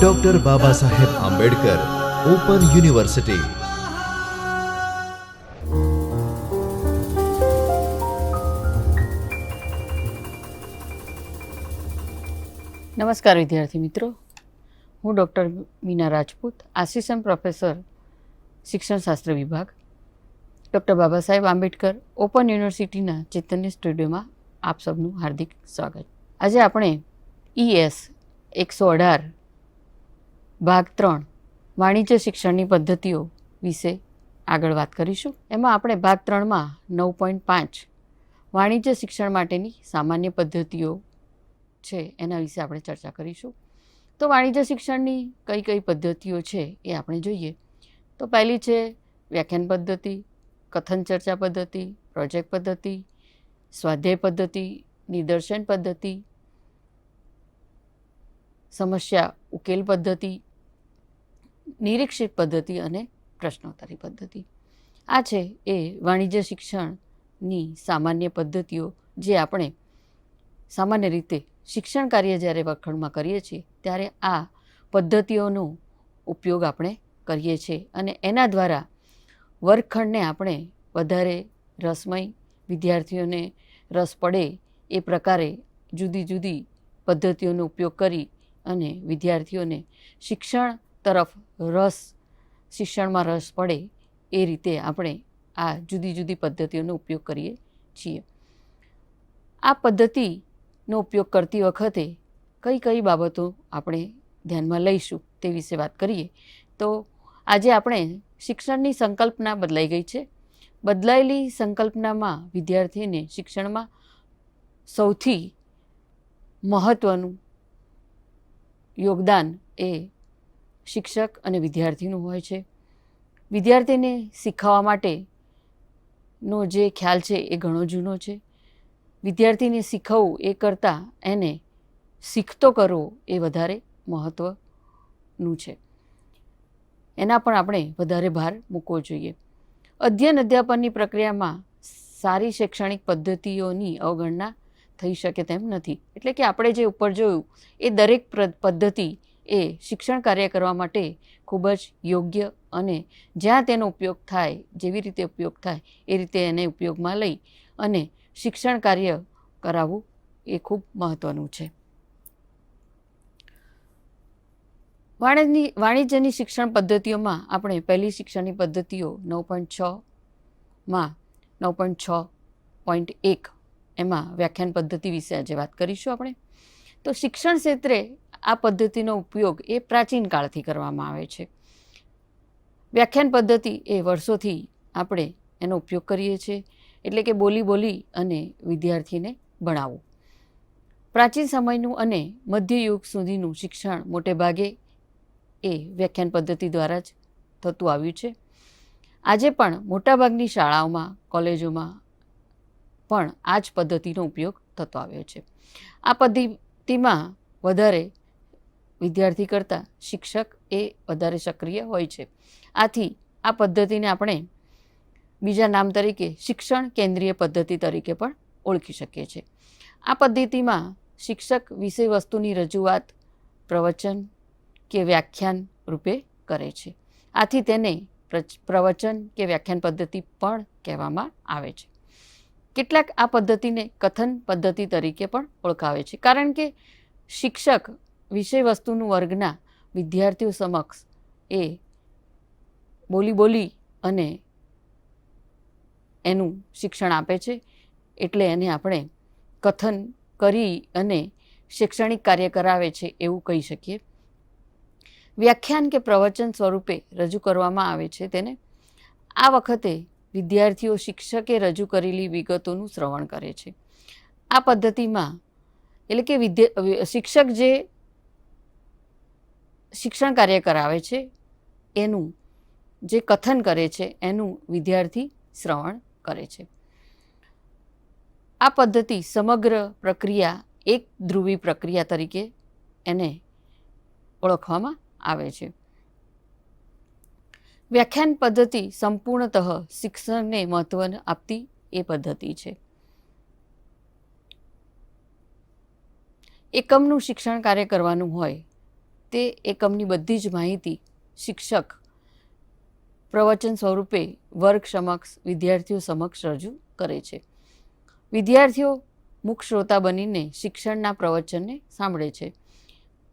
Doctor Baba Saheb Ambedkar open university નમસ્કાર વિદ્યાર્થી મિત્રો. હું doctor Meena Rajput, assistant professor, શિક્ષણશાસ્ત્ર વિભાગ. ડૉક્ટર બાબા સાહેબ આંબેડકર, ઓપન યુનિવર્સિટીના ચૈતન્ય સ્ટુડિયોમાં આપ સૌનું હાર્દિક સ્વાગત. આજે આપણે ઈએસ, એકસો અઢાર. ભાગ ત્રણ, વાણિજ્ય શિક્ષણની પદ્ધતિઓ વિશે આગળ વાત કરીશું. એમાં આપણે ભાગ ત્રણમાં નવ પોઈન્ટ પાંચ, વાણિજ્ય શિક્ષણ માટેની સામાન્ય પદ્ધતિઓ છે, એના વિશે આપણે ચર્ચા કરીશું. તો વાણિજ્ય શિક્ષણની કઈ કઈ પદ્ધતિઓ છે એ આપણે જોઈએ. તો પહેલી છે વ્યાખ્યાન પદ્ધતિ, કથન ચર્ચા પદ્ધતિ, પ્રોજેક્ટ પદ્ધતિ, સ્વાધ્યાય પદ્ધતિ, નિદર્શન પદ્ધતિ સમસ્યા ઉકેલ પદ્ધતિ, નિરીક્ષિત પદ્ધતિ અને પ્રશ્નોત્તરી પદ્ધતિ. આ છે એ વાણિજ્ય શિક્ષણની સામાન્ય પદ્ધતિઓ જે આપણે સામાન્ય રીતે શિક્ષણ કાર્ય જ્યારે વર્ગખંડમાં કરીએ છીએ, ત્યારે આ પદ્ધતિઓનો ઉપયોગ આપણે કરીએ છીએ અને એના દ્વારા વર્ગખંડને આપણે વધારે રસમય, વિદ્યાર્થીઓને રસ પડે એ પ્રકારે જુદી જુદી પદ્ધતિઓનો ઉપયોગ કરી અને વિદ્યાર્થીઓને શિક્ષણ તરફ રસ, શિક્ષણમાં રસ પડે એ રીતે આપણે આ જુદી જુદી પદ્ધતિઓનો ઉપયોગ કરીએ છીએ. આ પદ્ધતિનો ઉપયોગ કરતી વખતે કઈ કઈ બાબતો આપણે ધ્યાનમાં લઈશું તે વિશે વાત કરીએ. તો આજે આપણે શિક્ષણની સંકલ્પના બદલાઈ ગઈ છે. બદલાયેલી સંકલ્પનામાં વિદ્યાર્થીને શિક્ષણમાં સૌથી મહત્ત્વનું યોગદાન એ શિક્ષક અને વિદ્યાર્થીનું હોય છે. વિદ્યાર્થીને શીખવવા માટેનો જે ખ્યાલ છે એ ઘણો જૂનો છે. વિદ્યાર્થીને શીખવવું એ કરતાં એને શીખતો કરવો એ વધારે મહત્ત્વનું છે. એના પણ આપણે વધારે ભાર મૂકવો જોઈએ. અધ્યયન અધ્યાપનની પ્રક્રિયામાં સારી શૈક્ષણિક પદ્ધતિઓની અવગણના થઈ શકે તેમ નથી. એટલે કે આપણે જે ઉપર જોયું, એ દરેક પદ્ધતિ એ શિક્ષણ કાર્ય કરવા માટે ખૂબ જ યોગ્ય અને જ્યાં તેનો ઉપયોગ થાય, જેવી રીતે ઉપયોગ થાય, એ રીતે એને ઉપયોગમાં લઈ અને શિક્ષણ કાર્ય કરાવવું એ ખૂબ મહત્ત્વનું છે. વાણિજ્યની વાણિજ્યની શિક્ષણ પદ્ધતિઓમાં આપણે પહેલી શિક્ષણની પદ્ધતિઓ નવ પોઈન્ટ છમાં નવ પોઈન્ટ છ પોઈન્ટ એક એમાં વ્યાખ્યાન પદ્ધતિ વિશે આજે વાત કરીશું આપણે. તો શિક્ષણ ક્ષેત્રે આ પદ્ધતિનો ઉપયોગ એ પ્રાચીન કાળથી કરવામાં આવે છે. વ્યાખ્યાન પદ્ધતિ એ વર્ષોથી આપણે એનો ઉપયોગ કરીએ છીએ. એટલે કે બોલી બોલી અને વિદ્યાર્થીને ભણાવવું પ્રાચીન સમયનું અને મધ્યયુગ સુધીનું શિક્ષણ મોટે ભાગે એ વ્યાખ્યાન પદ્ધતિ દ્વારા જ થતું આવ્યું છે. આજે પણ મોટાભાગની શાળાઓમાં, કોલેજોમાં પણ આ જ પદ્ધતિનો ઉપયોગ થતો આવ્યો છે. આ પદ્ધતિમાં વધારે વિદ્યાર્થી કરતાં શિક્ષક એ વધારે સક્રિય હોય છે. આથી આ પદ્ધતિને આપણે બીજા નામ તરીકે શિક્ષણ કેન્દ્રીય પદ્ધતિ તરીકે પણ ઓળખી શકીએ છીએ. આ પદ્ધતિમાં શિક્ષક વિષય વસ્તુની રજૂઆત, પ્રવચન કે વ્યાખ્યાન રૂપે કરે છે. આથી તેને પ્રવચન કે વ્યાખ્યાન પદ્ધતિ પણ કહેવામાં આવે છે. કેટલાક આ પદ્ધતિને કથન પદ્ધતિ તરીકે પણ ઓળખાવે છે. કારણ કે શિક્ષક વિષય વસ્તુનું વર્ગના વિદ્યાર્થીઓ સમક્ષ એ બોલી બોલી અને એનું શિક્ષણ આપે છે. એટલે એને આપણે કથન કરી અને શૈક્ષણિક કાર્ય કરાવે છે એવું કહી શકીએ. વ્યાખ્યાન કે પ્રવચન સ્વરૂપે રજૂ કરવામાં આવે છે તેને. આ વખતે વિદ્યાર્થીઓ શિક્ષકે રજૂ કરેલી વિગતોનું શ્રવણ કરે છે. આ પદ્ધતિમાં એટલે કે વિદ્યા શિક્ષક જે શિક્ષણ કાર્ય કરાવે છે, એનું જે કથન કરે છે, એનું વિદ્યાર્થી શ્રવણ કરે છે. આ પદ્ધતિ સમગ્ર પ્રક્રિયા એક ધ્રુવી પ્રક્રિયા તરીકે એને ઓળખવામાં આવે છે. વ્યાખ્યાન પદ્ધતિ સંપૂર્ણતઃ શિક્ષણને મહત્વ આપતી એ પદ્ધતિ છે. એકમનું શિક્ષણ કાર્ય કરવાનું હોય, તે એકમની બધી જ માહિતી શિક્ષક પ્રવચન સ્વરૂપે વર્ગ સમક્ષ વિદ્યાર્થીઓ સમક્ષ રજૂ કરે છે. વિદ્યાર્થીઓ મુખ શ્રોતા બનીને શિક્ષણના પ્રવચનને સાંભળે છે.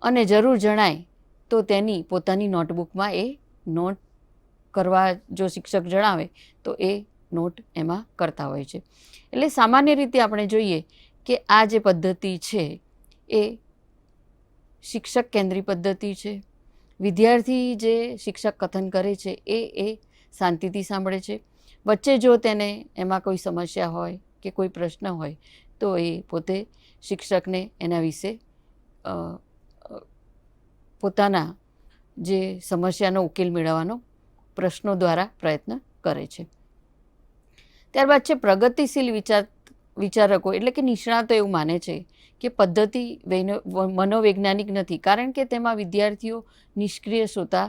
અને જરૂર જણાય તો તેની પોતાની નોટબુકમાં એ નોટ કરવા જો શિક્ષક જણાવે, તો એ નોટ એમાં કરતા હોય છે. એટલે સામાન્ય રીતે આપણે જોઈએ કે આ જે પદ્ધતિ છે, એ શિક્ષક કેન્દ્રી પદ્ધતિ છે. વિદ્યાર્થી જે શિક્ષક કથન કરે છે, એ એ શાંતિથી સાંભળે છે. વચ્ચે જો તેને એમાં કોઈ સમસ્યા હોય કે કોઈ પ્રશ્ન હોય, તો એ પોતે શિક્ષકને એના વિશે પોતાના જે સમસ્યાનો ઉકેલ મેળવવાનો પ્રશ્નો દ્વારા પ્રયત્ન કરે છે. ત્યારબાદ છે પ્રગતિશીલ વિચાર, વિચારકો એટલે કે નિષ્ણાતો એવું માને છે કે પદ્ધતિ મનોવૈજ્ઞાનિક નથી કારણ કે તેમાં વિદ્યાર્થીઓ નિષ્ક્રિય શ્રોતા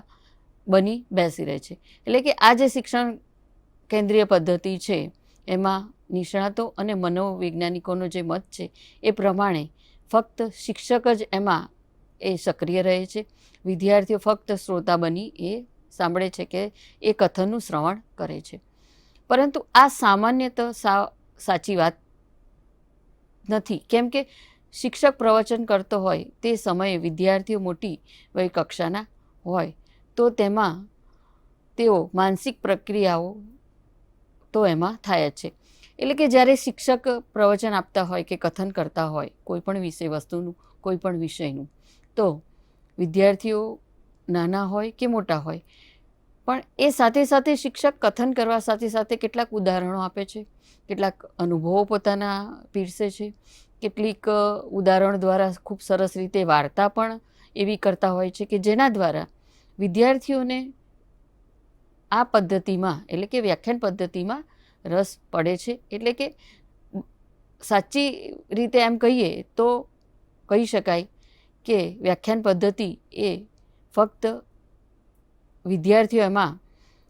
બની બેસી રહે છે. એટલે કે આ જે શિક્ષણ કેન્દ્રીય પદ્ધતિ છે એમાં નિષ્ણાતો અને મનોવૈજ્ઞાનિકોનો જે મત છે એ પ્રમાણે ફક્ત શિક્ષક જ એમાં એ સક્રિય રહે છે. વિદ્યાર્થીઓ ફક્ત શ્રોતા બની એ સાંભળે છે કે એ કથનનું શ્રવણ કરે છે. પરંતુ આ સામાન્યતઃ સા, સાચી વાત નથી. કેમ કે શિક્ષક પ્રવચન કરતો હોય તે સમયે વિદ્યાર્થીઓ મોટી વય કક્ષાના હોય. તો તેમાં તેઓ માનસિક પ્રક્રિયાઓ તો એમાં થાય જ છે. એટલે કે જ્યારે શિક્ષક પ્રવચન આપતા હોય કે કથન કરતા હોય કોઈ પણ વિષય વસ્તુનું, કોઈ પણ વિષયનું, તો વિદ્યાર્થીઓ નાના હોય કે મોટા હોય. પણ એ સાથે સાથે શિક્ષક કથન કરવા સાથે સાથે કેટલાક ઉદાહરણો આપે છે. કેટલાક અનુભવો પોતાના પીરસે છે. કેટલીક ઉદાહરણ દ્વારા ખૂબ સરસ રીતે વાર્તા પણ એવી કરતા હોય છે કે જેના દ્વારા વિદ્યાર્થીઓને આ પદ્ધતિમાં, એટલે કે વ્યાખ્યાન પદ્ધતિમાં રસ પડે છે. એટલે કે સાચી રીતે એમ કહીએ તો કહી શકાય કે વ્યાખ્યાન પદ્ધતિ એ ફક્ત વિદ્યાર્થીઓ એમાં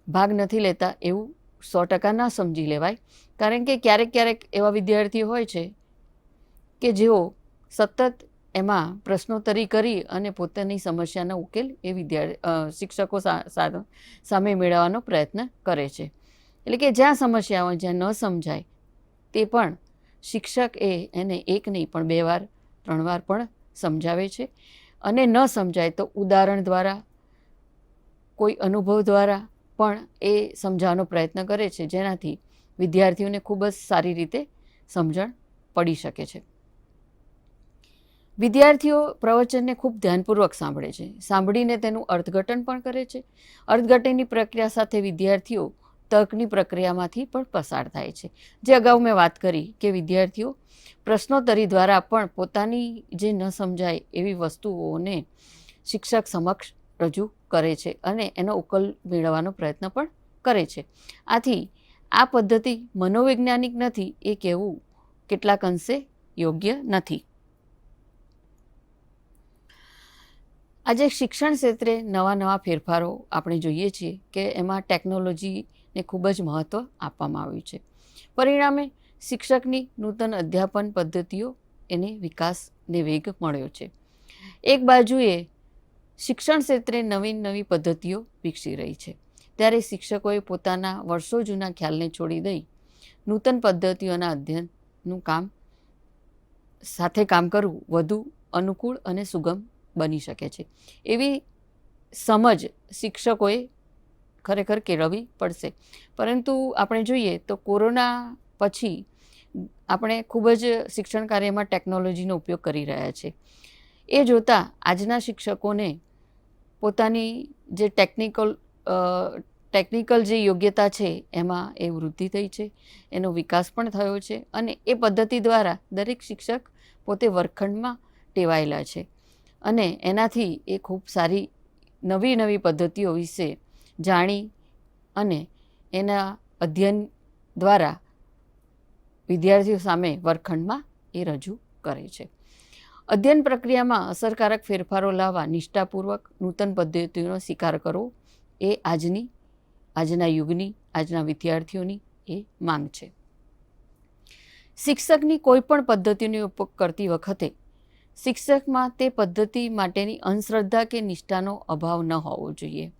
ભાગ નથી લેતા એવું સો ટકા ના સમજી લેવાય. કારણ કે ક્યારેક ક્યારેક એવા વિદ્યાર્થીઓ હોય છે કે જેઓ સતત એમાં પ્રશ્નોત્તરી કરી અને પોતાની સમસ્યાનો ઉકેલ એ વિદ્યાર્થી શિક્ષકો સામે મેળવવાનો પ્રયત્ન કરે છે. એટલે કે જ્યાં સમસ્યા હોય, જ્યાં ન સમજાય, તે પણ શિક્ષક એ એને એક નહીં પણ બે વાર, ત્રણ વાર પણ સમજાવે છે. અને ન સમજાય તો ઉદાહરણ દ્વારા, કોઈ અનુભવ દ્વારા પણ એ સમજાવવાનો પ્રયત્ન કરે છે, જેનાથી વિદ્યાર્થીઓને ખૂબ જ સારી રીતે સમજણ પડી શકે છે. વિદ્યાર્થીઓ પ્રવચનને ખૂબ ધ્યાનપૂર્વક સાંભળે છે. સાંભળીને તેનું અર્થઘટન પણ કરે છે. અર્થઘટનની પ્રક્રિયા સાથે વિદ્યાર્થીઓ તર્કની પ્રક્રિયામાંથી પણ પસાર થાય છે. જે અગાઉ મેં વાત કરી કે વિદ્યાર્થીઓ પ્રશ્નોત્તરી દ્વારા પણ પોતાની જે ન સમજાય એવી વસ્તુઓને શિક્ષક સમક્ષ રજૂ કરે છે અને એનો ઉકેલ મેળવવાનો પ્રયત્ન પણ કરે છે. આથી આ પદ્ધતિ મનોવૈજ્ઞાનિક નથી, એ કહેવું કેટલાક અંશે યોગ્ય નથી. આજે શિક્ષણ ક્ષેત્રે નવા નવા ફેરફારો આપણે જોઈએ છીએ કે એમાં ટેકનોલોજીને ખૂબ જ મહત્ત્વ આપવામાં આવ્યું છે. પરિણામે શિક્ષકની નૂતન અધ્યાપન પદ્ધતિઓ એને વિકાસને વેગ મળ્યો છે. એક બાજુએ શિક્ષણ ક્ષેત્રે નવીન નવી પદ્ધતિઓ વિકસી રહી છે. ત્યારે શિક્ષકોએ પોતાના વર્ષો જૂના ખ્યાલને છોડી દઈ નૂતન પદ્ધતિઓના અધ્યયનનું કામ સાથે કામ કરવું વધુ અનુકૂળ અને સુગમ બની શકે છે. એવી સમજ શિક્ષકોએ ખરેખર કેળવવી પડશે. પરંતુ આપણે જોઈએ તો કોરોના પછી આપણે ખૂબ જ શિક્ષણ કાર્યમાં ટેકનોલોજીનો ઉપયોગ કરી રહ્યા છે. એ જોતાં આજના શિક્ષકોને પોતાની જે ટેકનિકલ ટેકનિકલ જે યોગ્યતા છે એમાં એ વૃદ્ધિ થઈ છે, એનો વિકાસ પણ થયો છે અને એ પદ્ધતિ દ્વારા દરેક શિક્ષક પોતે વર્ગખંડમાં ટેવાયેલા છે. અને એનાથી એ ખૂબ સારી નવી નવી પદ્ધતિઓ વિશે જાણી અને એના અધ્યયન દ્વારા વિદ્યાર્થીઓ સામે વર્ગખંડમાં એ રજૂ કરે છે. અધ્યયન પ્રક્રિયામાં અસરકારક ફેરફારો લાવવા નિષ્ઠાપૂર્વક નૂતન પદ્ધતિઓનો સ્વીકાર કરવો એ આજની, આજના યુગની, આજના વિદ્યાર્થીઓની એ માંગ છે. શિક્ષકની કોઈપણ પદ્ધતિનો ઉપયોગ કરતી વખતે શિક્ષકમાં તે પદ્ધતિ માટેની અંધશ્રદ્ધા કે નિષ્ઠાનો અભાવ ન હોવો જોઈએ.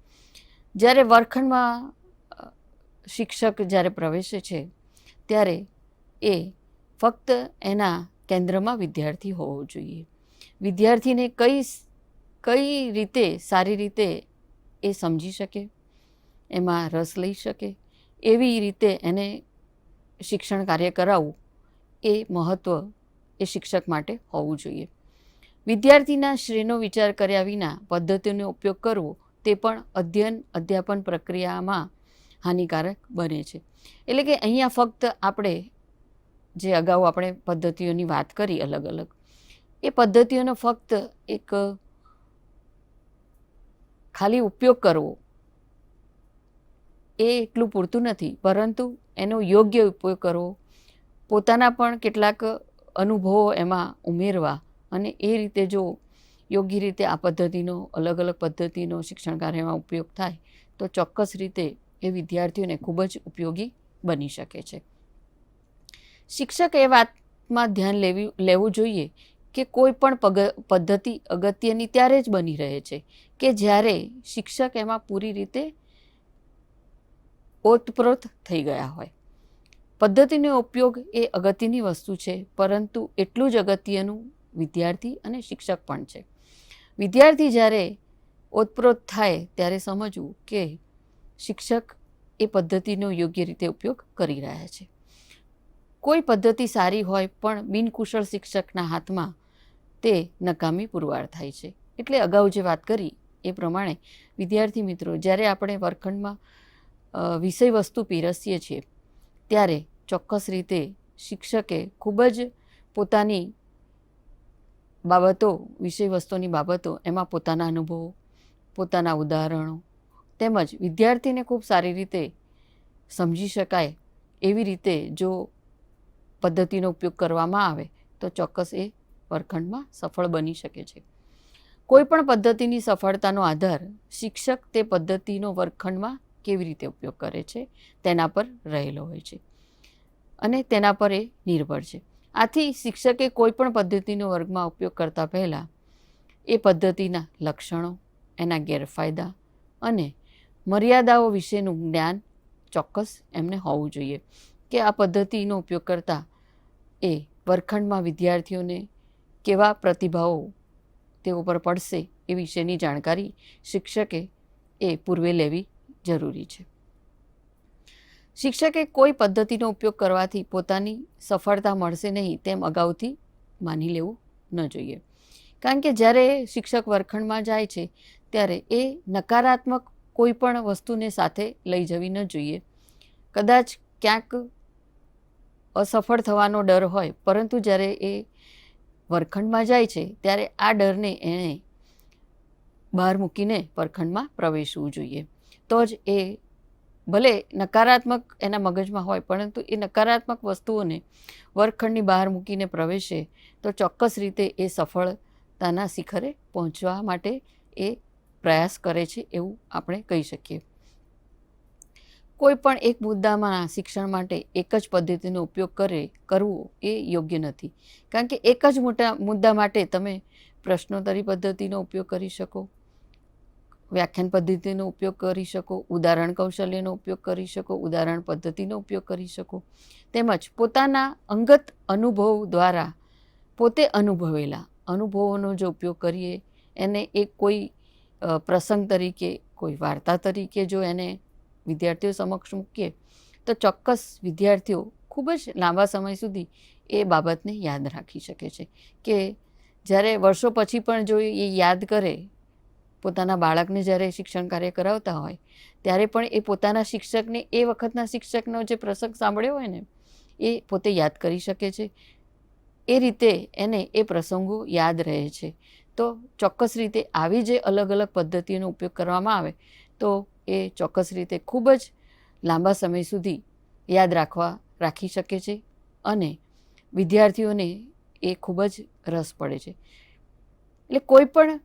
જ્યારે વર્ગખંડમાં શિક્ષક જ્યારે પ્રવેશે છે, ત્યારે એ ફક્ત એના કેન્દ્રમાં વિદ્યાર્થી હોવો જોઈએ. વિદ્યાર્થીને કઈ કઈ રીતે, સારી રીતે એ સમજી શકે, એમાં રસ લઈ શકે, એવી રીતે એને શિક્ષણ કાર્ય કરાવવું એ મહત્ત્વ એ શિક્ષક માટે હોવું જોઈએ. વિદ્યાર્થીના શ્રેયનો વિચાર કર્યા વિના પદ્ધતિનો ઉપયોગ કરવો તે પણ અધ્યયન, અધ્યાપન પ્રક્રિયામાં હાનિકારક બને છે. એટલે કે અહીંયા ફક્ત આપણે જે અગાઉ આપણે પદ્ધતિઓની વાત કરી અલગ અલગ, એ પદ્ધતિઓનો ફક્ત એક ખાલી ઉપયોગ કરવો એ એટલું પૂરતું નથી. પરંતુ એનો યોગ્ય ઉપયોગ કરવો, પોતાના પણ કેટલાક અનુભવો એમાં ઉમેરવા અને એ રીતે જો યોગ્ય રીતે આ પદ્ધતિનો, અલગ અલગ પદ્ધતિનો શિક્ષણ કાર્યમાં ઉપયોગ થાય, તો ચોક્કસ રીતે એ વિદ્યાર્થીઓને ખૂબ જ ઉપયોગી બની શકે છે. શિક્ષક એ વાતમાં ધ્યાન લેવી, લેવું જોઈએ કે કોઈ પણ પગ, પદ્ધતિ અગત્યની ત્યારે જ બની રહે છે કે જ્યારે શિક્ષક એમાં પૂરી રીતે ઓતપ્રોત થઈ ગયા હોય. પદ્ધતિનો ઉપયોગ એ અગત્યની વસ્તુ છે, પરંતુ એટલું જ અગત્યનું વિદ્યાર્થી અને શિક્ષક પણ છે. વિદ્યાર્થી જ્યારે ઓતપ્રોત થાય ત્યારે સમજવું કે શિક્ષક એ પદ્ધતિનો યોગ્ય રીતે ઉપયોગ કરી રહ્યા છે. કોઈ પદ્ધતિ સારી હોય પણ બિનકુશળ શિક્ષકના હાથમાં તે નકામી પુરવાર થાય છે. એટલે અગાઉ જે વાત કરી એ પ્રમાણે વિદ્યાર્થી મિત્રો, જ્યારે આપણે વર્ગખંડમાં વિષય વસ્તુ પીરસીએ છીએ, ત્યારે ચોક્કસ રીતે શિક્ષકે ખૂબ જ પોતાની બાબતો વિષય વસ્તુની બાબતો, એમાં પોતાના અનુભવો, પોતાના ઉદાહરણો તેમજ વિદ્યાર્થીને ખૂબ સારી રીતે સમજી શકાય એવી રીતે જો પદ્ધતિનો ઉપયોગ કરવામાં આવે તો ચોક્કસ એ વર્ગખંડમાં સફળ બની શકે છે. કોઈપણ પદ્ધતિની સફળતાનો આધાર શિક્ષક તે પદ્ધતિનો વર્ગખંડમાં કેવી રીતે ઉપયોગ કરે છે તેના પર રહેલો હોય છે અને તેના પર એ નિર્ભર છે. આથી શિક્ષકે કોઈ પણ પદ્ધતિનો વર્ગમાં ઉપયોગ કરતા પહેલાં એ પદ્ધતિના લક્ષણો, એના ગેરફાયદા અને મર્યાદાઓ વિશેનું જ્ઞાન ચોક્કસ એમને હોવું જોઈએ કે આ પદ્ધતિનો ઉપયોગ કરતાં એ વર્ગખંડમાં વિદ્યાર્થીઓને કેવા પ્રતિભાવો તેઓ પર પડશે એ વિશેની જાણકારી શિક્ષકે એ પૂર્વે લેવી જરૂરી છે. શિક્ષકે કોઈ પદ્ધતિનો ઉપયોગ કરવાથી પોતાની સફળતા મળશે નહીં તેમ અગાઉથી માની લેવું ન જોઈએ. કારણ કે જ્યારે શિક્ષક વર્ગખંડમાં જાય છે, ત્યારે એ નકારાત્મક કોઈ પણ વસ્તુને સાથે લઈ જવી ન જોઈએ. કદાચ ક્યાંક અસફળ થવાનો ડર હોય, પરંતુ જ્યારે એ વર્ગખંડમાં જાય છે, ત્યારે આ ડરને એણે બહાર મૂકીને પરખંડમાં પ્રવેશવું જોઈએ. તો જ એ ભલે નકારાત્મક એના મગજમાં હોય, પરંતુ એ નકારાત્મક વસ્તુઓને વર્ગખંડની બહાર મૂકીને પ્રવેશે, તો ચોક્કસ રીતે એ સફળતાના શિખરે પહોંચવા માટે એ પ્રયાસ કરે છે એવું આપણે કહી શકીએ. કોઈ પણ એક મુદ્દામાં શિક્ષણ માટે એક જ પદ્ધતિનો ઉપયોગ કરે, કરવો એ યોગ્ય નથી. કારણ કે એક જ મોટા મુદ્દા માટે તમે પ્રશ્નોત્તરી પદ્ધતિનો ઉપયોગ કરી શકો. વ્યાખ્યાન પદ્ધતિનો ઉપયોગ કરી શકો, ઉદાહરણ કૌશલ્યનો ઉપયોગ કરી શકો, ઉદાહરણ પદ્ધતિનો ઉપયોગ કરી શકો. તેમજ પોતાના અંગત અનુભવ દ્વારા પોતે અનુભવેલા. અનુભવોનો જો ઉપયોગ કરીએ, એને એક કોઈ પ્રસંગ તરીકે, કોઈ વાર્તા તરીકે જો એને વિદ્યાર્થીઓ સમક્ષ મૂકીએ, તો ચોક્કસ વિદ્યાર્થીઓ ખૂબ જ લાંબા સમય સુધી એ બાબતને યાદ રાખી શકે છે કે જ્યારે વર્ષો પછી પણ જો એ યાદ કરે પોતાના બાળકને જ્યારે શિક્ષણ કાર્ય કરાવતા હોય, ત્યારે પણ એ પોતાના શિક્ષકને, એ વખતના શિક્ષકનો જે પ્રસંગ સાંભળ્યો હોય ને, એ પોતે યાદ કરી શકે છે. એ રીતે એને એ પ્રસંગો યાદ રહે છે. તો ચોક્કસ રીતે આવી જે અલગ અલગ પદ્ધતિનો ઉપયોગ કરવામાં આવે, તો એ ચોક્કસ રીતે ખૂબ જ લાંબા સમય સુધી યાદ રાખવા, રાખી શકે છે અને વિદ્યાર્થીઓને એ ખૂબ જ રસ પડે છે. એટલે કોઈ પણ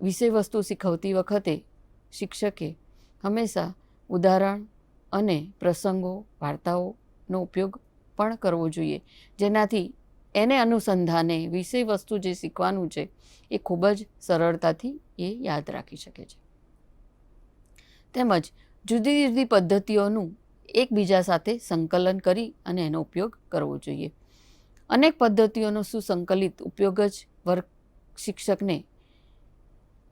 વિષય વસ્તુ શીખવતી વખતે શિક્ષકે હંમેશા ઉદાહરણ અને પ્રસંગો, વાર્તાઓનો ઉપયોગ પણ કરવો જોઈએ. જેનાથી એને અનુસંધાને વિષય વસ્તુ જે શીખવાનું છે એ ખૂબ જ સરળતાથી એ યાદ રાખી શકે છે. તેમજ જુદી જુદી પદ્ધતિઓનું એકબીજા સાથે સંકલન કરી અને એનો ઉપયોગ કરવો જોઈએ. અનેક પદ્ધતિઓનો સુસંકલિત ઉપયોગ જ વર્ગ શિક્ષકને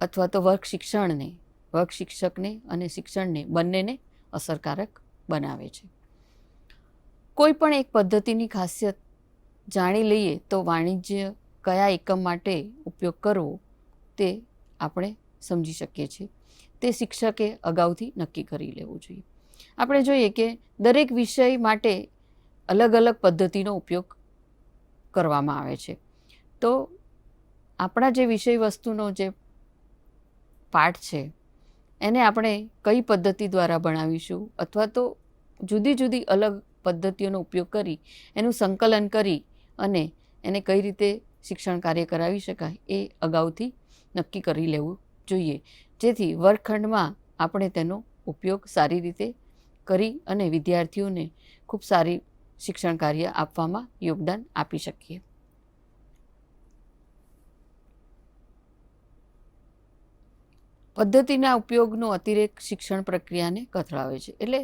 અથવા તો વર્ગ શિક્ષણને, વર્ગ શિક્ષકને અને શિક્ષણને બંનેને અસરકારક બનાવે છે. કોઈ પણ એક પદ્ધતિની ખાસિયત જાણી લઈએ તો વાણિજ્ય કયા એકમ માટે ઉપયોગ કરવો તે આપણે સમજી શકીએ છીએ. તે શિક્ષકે અગાઉથી નક્કી કરી લેવું જોઈએ. આપણે જોઈએ કે દરેક વિષય માટે અલગ અલગ પદ્ધતિનો ઉપયોગ કરવામાં આવે છે. તો આપણા જે વિષય વસ્તુનો જે પાઠ છે. એને આપણે કઈ પદ્ધતિ દ્વારા ભણાવીશું? અથવા તો જુદી જુદી અલગ પદ્ધતિઓનો ઉપયોગ કરી, એનું સંકલન કરી અને એને કઈ રીતે શિક્ષણ કાર્ય કરાવી શકાય એ અગાઉથી નક્કી કરી લેવું જોઈએ. જેથી વર્ગખંડમાં આપણે તેનો ઉપયોગ સારી રીતે કરી અને વિદ્યાર્થીઓને ખૂબ સારી શિક્ષણ કાર્ય આપવામાં યોગદાન આપી શકીએ. પદ્ધતિના ઉપયોગનો અતિરેક શિક્ષણ પ્રક્રિયાને કથળાવે છે. એટલે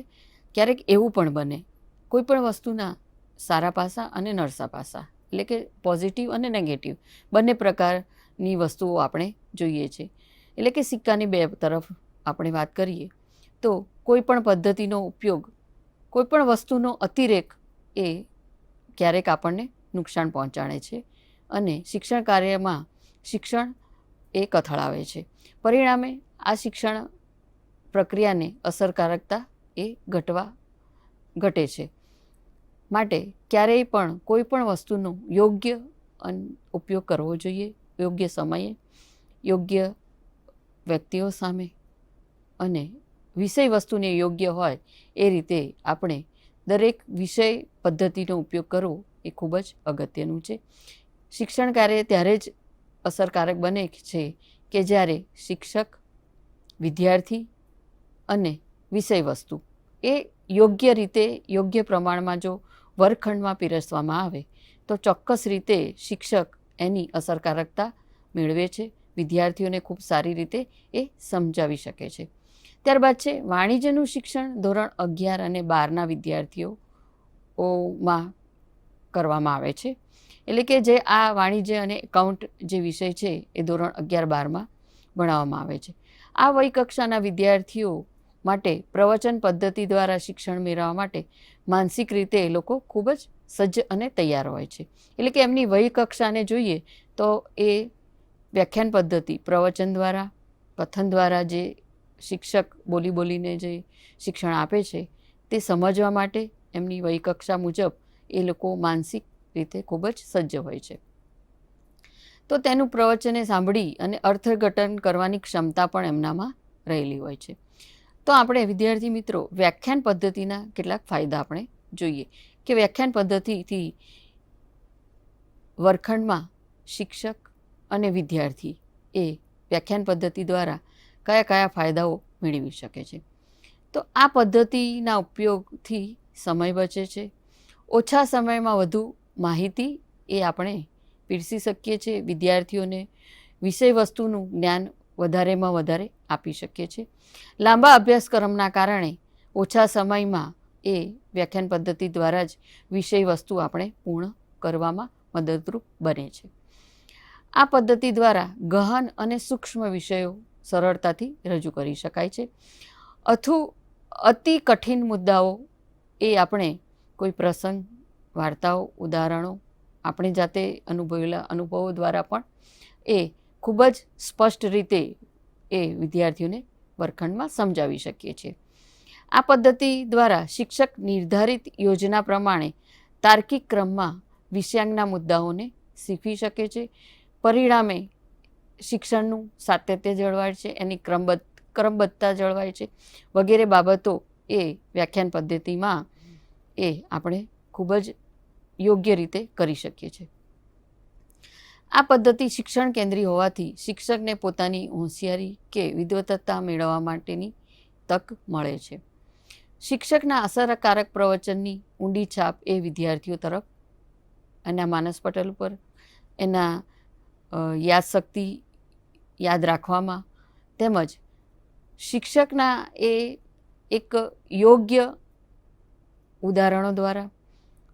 ક્યારેક એવું પણ બને, કોઈ પણ વસ્તુના સારા પાસા અને નરસા પાસા, એટલે કે પોઝિટિવ અને નેગેટિવ બંને પ્રકારની વસ્તુઓ આપણે જોઈએ છે. એટલે કે સિક્કાની બે તરફ આપણે વાત કરીએ, તો કોઈ પણ પદ્ધતિનો ઉપયોગ, કોઈ પણ વસ્તુનો અતિરેક એ ક્યારેક આપણને નુકસાન પહોંચાડે છે અને શિક્ષણ કાર્યમાં શિક્ષણ એ કથળાવે છે. પરિણામે આ શિક્ષણ પ્રક્રિયાને અસરકારકતા એ ઘટવા ઘટે છે. માટે ક્યારેય પણ કોઈ પણ વસ્તુનો યોગ્ય ઉપયોગ કરવો જોઈએ. યોગ્ય સમયે, યોગ્ય વ્યક્તિઓ સામે અને વિષય વસ્તુને યોગ્ય હોય એ રીતે આપણે દરેક વિષય પદ્ધતિનો ઉપયોગ કરવો એ ખૂબ જ અગત્યનું છે. શિક્ષણ કાર્ય ત્યારે જ અસરકારક બને છે કે જ્યારે શિક્ષક, વિદ્યાર્થી અને વિષય વસ્તુ એ યોગ્ય રીતે, યોગ્ય પ્રમાણમાં જો વર્ગખંડમાં પીરસવામાં આવે, તો ચોક્કસ રીતે શિક્ષક એની અસરકારકતા મેળવે છે, વિદ્યાર્થીઓને ખૂબ સારી રીતે એ સમજાવી શકે છે. ત્યારબાદ છે, વાણિજ્યનું શિક્ષણ ધોરણ અગિયાર અને બારના વિદ્યાર્થીઓમાં કરવામાં આવે છે. એટલે કે જે આ વાણિજ્ય અને એકાઉન્ટ જે વિષય છે એ ધોરણ અગિયાર બારમાં ભણાવવામાં આવે છે. આ વય કક્ષાના વિદ્યાર્થીઓ માટે પ્રવચન પદ્ધતિ દ્વારા શિક્ષણ મેળવવા માટે માનસિક રીતે એ લોકો ખૂબ જ સજ્જ અને તૈયાર હોય છે. એટલે કે એમની વય કક્ષાને જોઈએ તો એ વ્યાખ્યાન પદ્ધતિ, પ્રવચન દ્વારા, કથન દ્વારા જે શિક્ષક બોલી બોલીને જે શિક્ષણ આપે છે, તે સમજવા માટે એમની વય કક્ષા મુજબ એ લોકો માનસિક રીતે ખૂબ જ સજ્જ હોય છે. તો તેનું પ્રવચને સાંભળી અને અર્થઘટન કરવાની ક્ષમતા પણ એમનામાં રહેલી હોય છે. તો આપણે વિદ્યાર્થી મિત્રો, વ્યાખ્યાન પદ્ધતિના કેટલાક ફાયદા આપણે જોઈએ કે વ્યાખ્યાન પદ્ધતિથી વર્ગખંડમાં શિક્ષક અને વિદ્યાર્થી એ વ્યાખ્યાન પદ્ધતિ દ્વારા કયા કયા ફાયદાઓ મેળવી શકે છે. તો આ પદ્ધતિના ઉપયોગથી સમય બચે છે. ઓછા સમયમાં વધુ માહિતી એ આપણે પીરસી શકીએ છીએ, વિદ્યાર્થીઓને વિષય વસ્તુનું જ્ઞાન વધારેમાં વધારે આપી શકીએ છીએ. લાંબા અભ્યાસક્રમના કારણે ઓછા સમયમાં એ વ્યાખ્યાન પદ્ધતિ દ્વારા જ વિષય વસ્તુ આપણે પૂર્ણ કરવામાં મદદરૂપ બને છે. આ પદ્ધતિ દ્વારા ગહન અને સૂક્ષ્મ વિષયો સરળતાથી રજૂ કરી શકાય છે. અથુ અતિ કઠિન મુદ્દાઓ એ આપણે કોઈ પ્રસંગ વાર્તાઓ, ઉદાહરણો આપણે જાતે અનુભવેલા અનુભવો દ્વારા પણ એ ખૂબ જ સ્પષ્ટ રીતે એ વિદ્યાર્થીઓને વર્ગખંડમાં સમજાવી શકીએ છીએ. આ પદ્ધતિ દ્વારા શિક્ષક નિર્ધારિત યોજના પ્રમાણે તાર્કિક ક્રમમાં વિષયાંગના મુદ્દાઓને શીખવી શકે છે. પરિણામે શિક્ષણનું સાતત્ય જળવાય છે, એની ક્રમબદ્ધ, ક્રમબદ્ધતા જળવાય છે વગેરે બાબતો એ વ્યાખ્યાન પદ્ધતિમાં એ આપણે ખૂબ જ યોગ્ય રીતે કરી શકીએ છીએ. આ પદ્ધતિ શિક્ષણ કેન્દ્રી હોવાથી શિક્ષકને પોતાની હોશિયારી કે વિદ્વત્તા મેળવવા માટેની તક મળે છે. શિક્ષકના અસરકારક પ્રવચનની ઊંડી છાપ એ વિદ્યાર્થીઓ તરફ એના માનસ પટલ ઉપર, એના યાદશક્તિ યાદ રાખવામાં તેમજ શિક્ષકના એ એક યોગ્ય ઉદાહરણો દ્વારા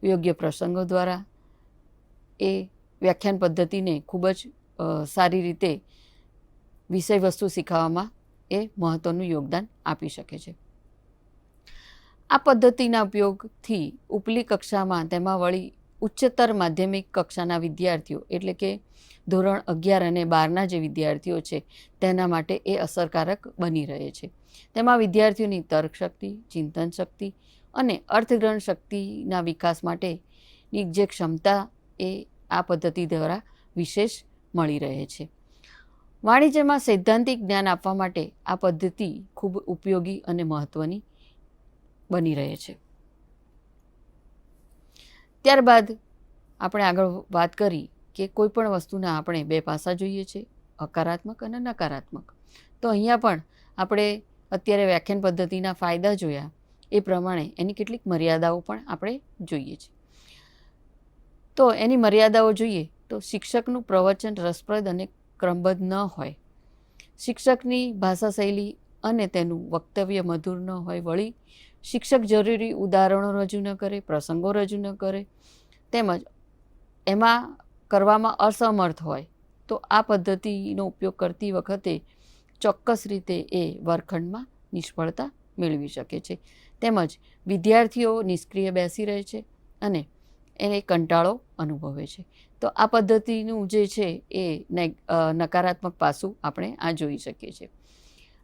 યોગ્ય પ્રસંગો દ્વારા. એ વ્યાખ્યાન પદ્ધતિને ખૂબ જ સારી રીતે વિષય વસ્તુ શીખવવામાં એ મહત્ત્વનું યોગદાન આપી શકે છે. આ પદ્ધતિના ઉપયોગથી ઉપલી કક્ષામાં તેમાં વળી ઉચ્ચતર માધ્યમિક કક્ષાના વિદ્યાર્થીઓ એટલે કે ધોરણ અગિયાર અને બારના જે વિદ્યાર્થીઓ છે તેના માટે એ અસરકારક બની રહે છે. તેમાં વિદ્યાર્થીઓની તર્ક શક્તિ ચિંતન શક્તિ અને અર્થગ્રહણ શક્તિના વિકાસ માટેની જે ક્ષમતા એ આ પદ્ધતિ દ્વારા વિશેષ મળી રહે છે. વાણિજ્યમાં સૈદ્ધાંતિક જ્ઞાન આપવા માટે આ પદ્ધતિ ખૂબ ઉપયોગી અને મહત્ત્વની બની રહે છે. ત્યારબાદ આપણે આગળ વાત કરી કે કોઈ પણ વસ્તુના આપણે બે પાસા જોઈએ છે, હકારાત્મક અને નકારાત્મક. તો અહીંયા પણ આપણે અત્યારે વ્યાખ્યાન પદ્ધતિના ફાયદા જોયા. એ પ્રમાણે એની કેટલીક મર્યાદાઓ પણ આપણે જોઈએ છીએ તો એની મર્યાદાઓ જોઈએ તો શિક્ષકનું પ્રવચન રસપ્રદ અને ક્રમબદ્ધ ન હોય. શિક્ષકની ભાષા શૈલી અને તેનું વક્તવ્ય મધુર ન હોય વળી શિક્ષક જરૂરી ઉદાહરણો રજૂ ન કરે, પ્રસંગો રજૂ ન કરે, તેમજ એમાં કરવામાં અસમર્થ હોય તો આ પદ્ધતિનો ઉપયોગ કરતી વખતે ચોક્કસ રીતે એ વર્ગખંડમાં નિષ્ફળતા મેળવી શકે છે. તેમજ વિદ્યાર્થીઓ નિષ્ક્રિય બેસી રહે છે અને એને કંટાળો અનુભવે છે. તો આ પદ્ધતિનું જે છે એ નકારાત્મક પાસું આપણે આ જોઈ શકીએ છીએ.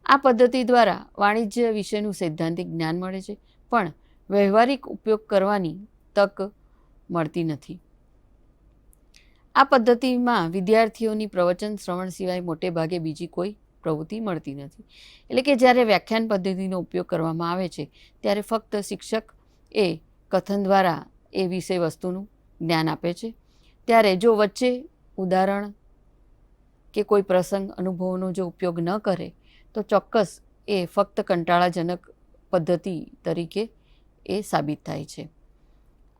આ પદ્ધતિ દ્વારા વાણિજ્ય વિશેનું સૈદ્ધાંતિક જ્ઞાન મળે છે, પણ વ્યવહારિક ઉપયોગ કરવાની તક મળતી નથી. આ પદ્ધતિમાં વિદ્યાર્થીઓની પ્રવચન શ્રવણ સિવાય મોટે ભાગે બીજી કોઈ પ્રવૃત્તિ મળતી નથી. એટલે કે જ્યારે વ્યાખ્યાન પદ્ધતિનો ઉપયોગ કરવામાં આવે છે, ત્યારે ફક્ત શિક્ષક એ કથન દ્વારા એ વિષય વસ્તુનું જ્ઞાન આપે છે. ત્યારે જો વચ્ચે ઉદાહરણ કે કોઈ પ્રસંગ, અનુભવોનો જો ઉપયોગ ન કરે, તો ચોક્કસ એ ફક્ત કંટાળાજનક પદ્ધતિ તરીકે એ સાબિત થાય છે.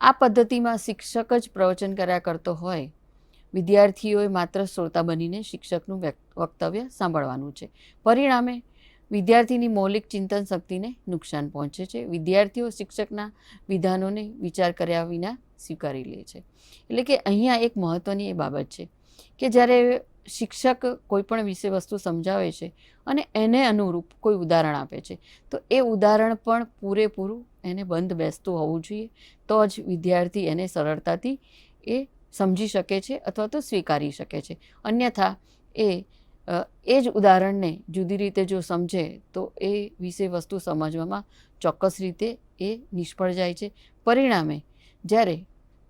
આ પદ્ધતિમાં શિક્ષક જ પ્રવચન કર્યા કરતો હોય વિદ્યાર્થીઓએ માત્ર શ્રોતા બનીને શિક્ષકનું વક્તવ્ય સાંભળવાનું છે. પરિણામે, વિદ્યાર્થીની મૌલિક ચિંતન શક્તિને નુકસાન પહોંચે છે. વિદ્યાર્થીઓ શિક્ષકના વિધાનોને વિચાર કર્યા વિના સ્વીકારી લે છે. એટલે કે અહીંયા એક મહત્ત્વની એ બાબત છે કે જ્યારે શિક્ષક કોઈપણ વિષય વસ્તુ સમજાવે છે અને એને અનુરૂપ કોઈ ઉદાહરણ આપે છે, તો એ ઉદાહરણ પણ પૂરેપૂરું એને બંધ બેસતું હોવું જોઈએ. તો જ વિદ્યાર્થી એને સરળતાથી એ સમજી શકે છે અથવા તો સ્વીકારી શકે છે. અન્યથા, એ એ જ ઉદાહરણને જુદી રીતે જો સમજે, તો એ વિષય વસ્તુ સમજવામાં ચોક્કસ રીતે એ નિષ્ફળ જાય છે. પરિણામે, જ્યારે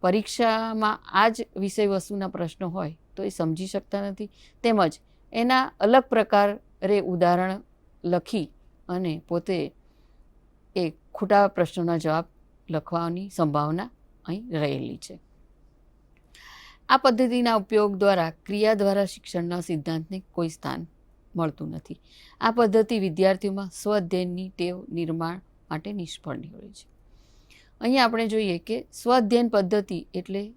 પરીક્ષામાં આ જ વિષય વસ્તુના પ્રશ્નો હોય, તો એ સમજી શકતા નથી. તેમજ, એના અલગ પ્રકારે ઉદાહરણ લખી અને પોતે એ ખોટા પ્રશ્નોના જવાબ લખવાની સંભાવના અહીં રહેલી છે. આ પદ્ધતિના ઉપયોગ દ્વારા ક્રિયા દ્વારા શિક્ષણના સિદ્ધાંતને કોઈ સ્થાન મળતું નથી. આ પદ્ધતિ વિદ્યાર્થીઓમાં સ્વ અધ્યયનની ટેવ નિર્માણ માટે નિષ્ફળ નીવડે છે. અહીંયા આપણે જોઈએ કે સ્વ અધ્યયન પદ્ધતિ એટલે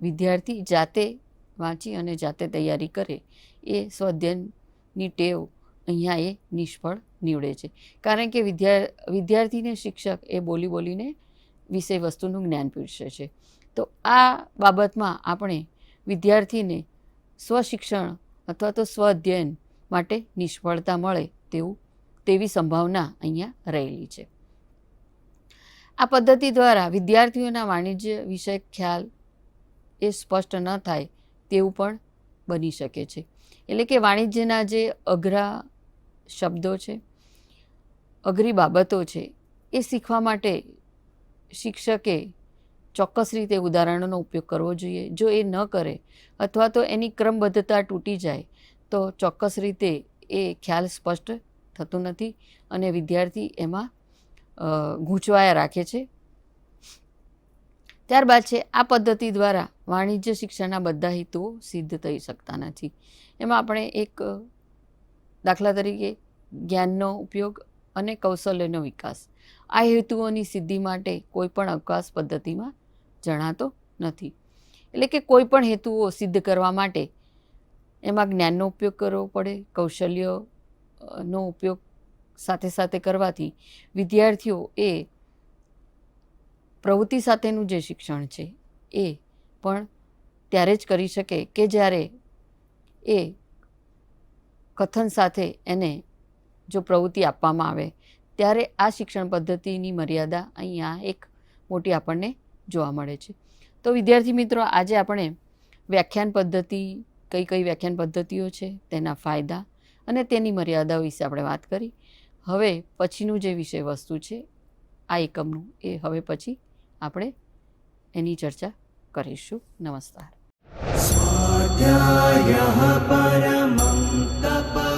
વિદ્યાર્થી જાતે વાંચી અને જાતે તૈયારી કરે એ સ્વ અધ્યયનની ટેવ અહીંયા એ નિષ્ફળ નીવડે છે. કારણ કે વિદ્યા, વિદ્યાર્થીને શિક્ષક એ બોલી બોલીને વિષય વસ્તુનું જ્ઞાન પીરસે છે. તો આ બાબતમાં આપણે વિદ્યાર્થીને સ્વશિક્ષણ અથવા તો સ્વ અધ્યયન માટે નિષ્ફળતા મળે તેવું, તેવી સંભાવના અહીંયા રહેલી છે. આ પદ્ધતિ દ્વારા વિદ્યાર્થીઓના વાણિજ્ય વિષયક ખ્યાલ એ સ્પષ્ટ ન થાય તેવું પણ બની શકે છે. એટલે કે વાણિજ્યના જે અઘરા શબ્દો છે, અઘરી બાબતો છે, એ શીખવા માટે શિક્ષકે ચોક્કસ રીતે ઉદાહરણોનો ઉપયોગ કરવો જોઈએ. જો એ ન કરે અથવા તો એની ક્રમબદ્ધતા તૂટી જાય, તો ચોક્કસ રીતે એ ખ્યાલ સ્પષ્ટ થતો નથી અને વિદ્યાર્થી એમાં ગૂંચવાયા રાખે છે. ત્યારબાદ છે, આ પદ્ધતિ દ્વારા વાણિજ્ય શિક્ષણના બધા હેતુઓ સિદ્ધ થઈ શકતા નથી. એમાં આપણે એક દાખલા તરીકે જ્ઞાનનો ઉપયોગ અને કૌશલ્યનો વિકાસ. આ હેતુઓની સિદ્ધિ માટે કોઈપણ અવકાશ પદ્ધતિમાં જણાતો નથી. એટલે કે કોઈ પણ હેતુઓ સિદ્ધ કરવા માટે એમાં જ્ઞાનનો ઉપયોગ કરવો પડે, કૌશલ્યનો ઉપયોગ સાથે સાથે કરવાથી વિદ્યાર્થીઓ એ પ્રવૃત્તિ સાથેનું જે શિક્ષણ છે એ પણ ત્યારે જ કરી શકે કે જ્યારે એ કથન સાથે એને જો પ્રવૃત્તિ આપવામાં આવે, ત્યારે આ શિક્ષણ પદ્ધતિની મર્યાદા અહીંયા એક મોટી આપણને જોવા મળે છે. તો વિદ્યાર્થી મિત્રો, આજે આપણે વ્યાખ્યાન પદ્ધતિ, કઈ કઈ વ્યાખ્યાન પદ્ધતિઓ છે, તેના ફાયદા અને તેની મર્યાદાઓ વિશે આપણે વાત કરી. હવે પછીનું જે વિષય વસ્તુ છે, આ એકમનું, એ હવે પછી આપણે એની ચર્ચા કરીશું. નમસ્કાર. સ્વાધ્યાય તપ